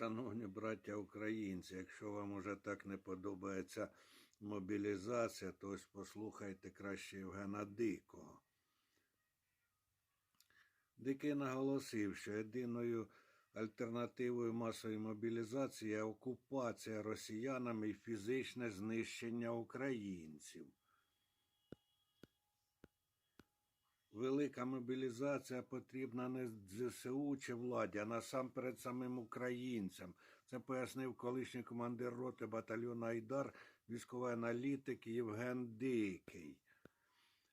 Шановні браття українці, якщо вам уже так не подобається мобілізація, то ось послухайте краще Євгена Дикого. Дикий наголосив, що єдиною альтернативою масової мобілізації є окупація росіянами і фізичне знищення українців. Велика мобілізація потрібна не ЗСУ чи владі, а насамперед самим українцям. Це пояснив колишній командир роти батальйону Айдар, військовий аналітик Євген Дикий.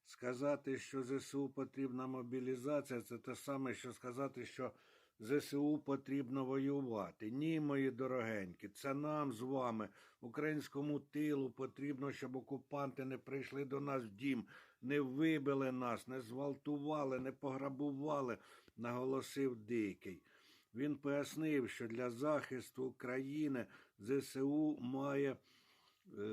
Сказати, що ЗСУ потрібна мобілізація, це те саме, що сказати, що ЗСУ потрібно воювати. Ні, мої дорогенькі, це нам з вами, українському тилу, потрібно, щоб окупанти не прийшли до нас в дім, не вибили нас, не зґвалтували, не пограбували, наголосив Дикий. Він пояснив, що для захисту України ЗСУ має. е,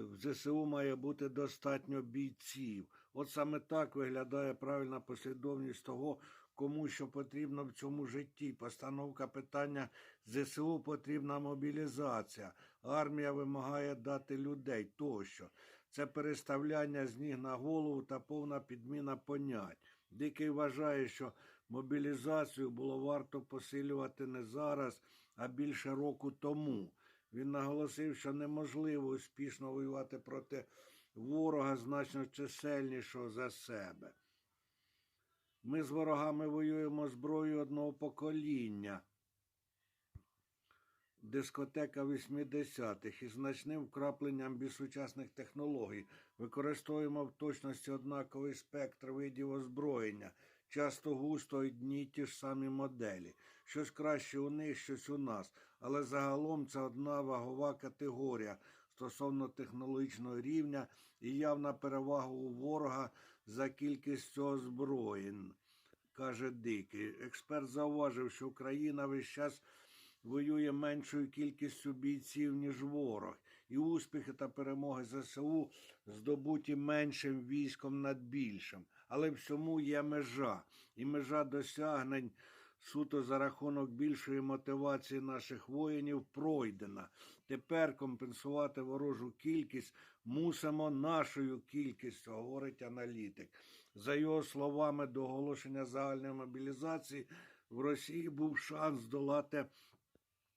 В ЗСУ має бути достатньо бійців. От саме так виглядає правильна послідовність того, кому що потрібно в цьому житті. Постановка питання ЗСУ потрібна мобілізація. Армія вимагає дати людей тощо. Це переставляння з ніг на голову та повна підміна понять. Дикий вважає, що мобілізацію було варто посилювати не зараз, а більше року тому. Він наголосив, що неможливо успішно воювати проти ворога значно чисельнішого за себе. Ми з ворогами воюємо зброєю одного покоління. Дискотека 80-х із значним вкрапленням більшсучасних технологій. Використовуємо в точності однаковий спектр видів озброєння, часто густо одні й ті ж самі моделі. Щось краще у них, щось у нас. Але загалом це одна вагова категорія стосовно технологічного рівня і явна перевага у ворога за кількістю озброєнь, каже Дикий. Експерт зауважив, що Україна весь час воює меншою кількістю бійців, ніж ворог, і успіхи та перемоги ЗСУ здобуті меншим військом над більшим. Але всьому є межа, і межа досягнень суто за рахунок більшої мотивації наших воїнів пройдена. Тепер компенсувати ворожу кількість мусимо нашою кількістю, говорить аналітик. За його словами, до оголошення загальної мобілізації в Росії був шанс здолати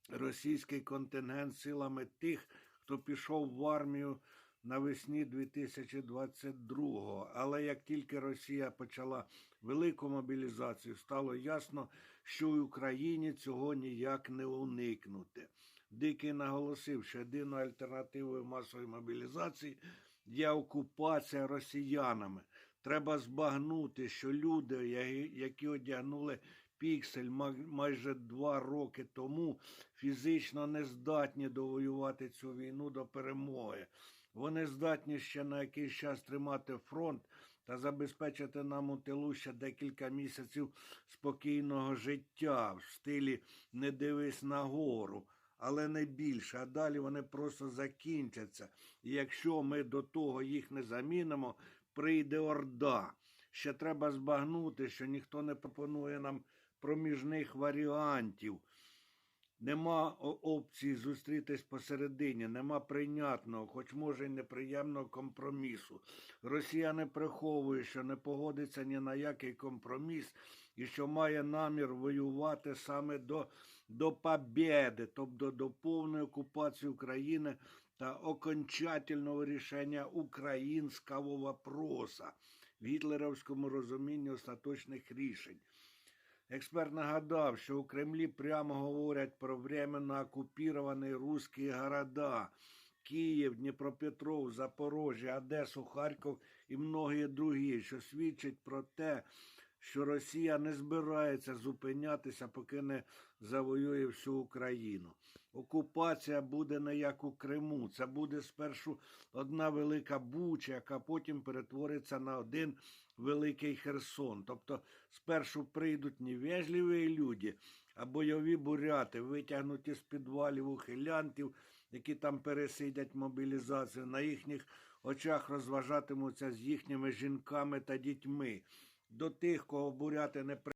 російський контингент силами тих, хто пішов в армію навесні 2022-го. Але як тільки Росія почала велику мобілізацію, стало ясно, що в Україні цього ніяк не уникнути. Дикий наголосив, що єдиною альтернативою масової мобілізації є окупація росіянами. Треба збагнути, що люди, які одягнули піксель майже два роки тому, фізично не здатні довоювати цю війну до перемоги. Вони здатні ще на якийсь час тримати фронт та забезпечити нам у тилу ще декілька місяців спокійного життя в стилі не дивись нагору. Але не більше, а далі вони просто закінчаться. І якщо ми до того їх не замінимо, прийде орда. Ще треба збагнути, що ніхто не пропонує нам проміжних варіантів. Нема опції зустрітись посередині, нема прийнятного, хоч може й неприємного компромісу. Росія не приховує, що не погодиться ні на який компроміс і що має намір воювати саме до, до побєди, тобто до повної окупації України та окончательного рішення українського вопроса в гітлерівському розумінні остаточних рішень. Експерт нагадав, що у Кремлі прямо говорять про временно окупірований русські города Київ, Дніпропетров, Запорожжя, Одесу, Харків і многі другі, що свідчить про те, що Росія не збирається зупинятися, поки не завоює всю Україну. Окупація буде не як у Криму. Це буде спершу одна велика буча, яка потім перетвориться на один великий Херсон. Тобто спершу прийдуть невежливі люди, а бойові буряти, витягнуті з підвалів ухилянтів, які там пересидять мобілізацію, на їхніх очах розважатимуться з їхніми жінками та дітьми. До тих, кого буряти не при.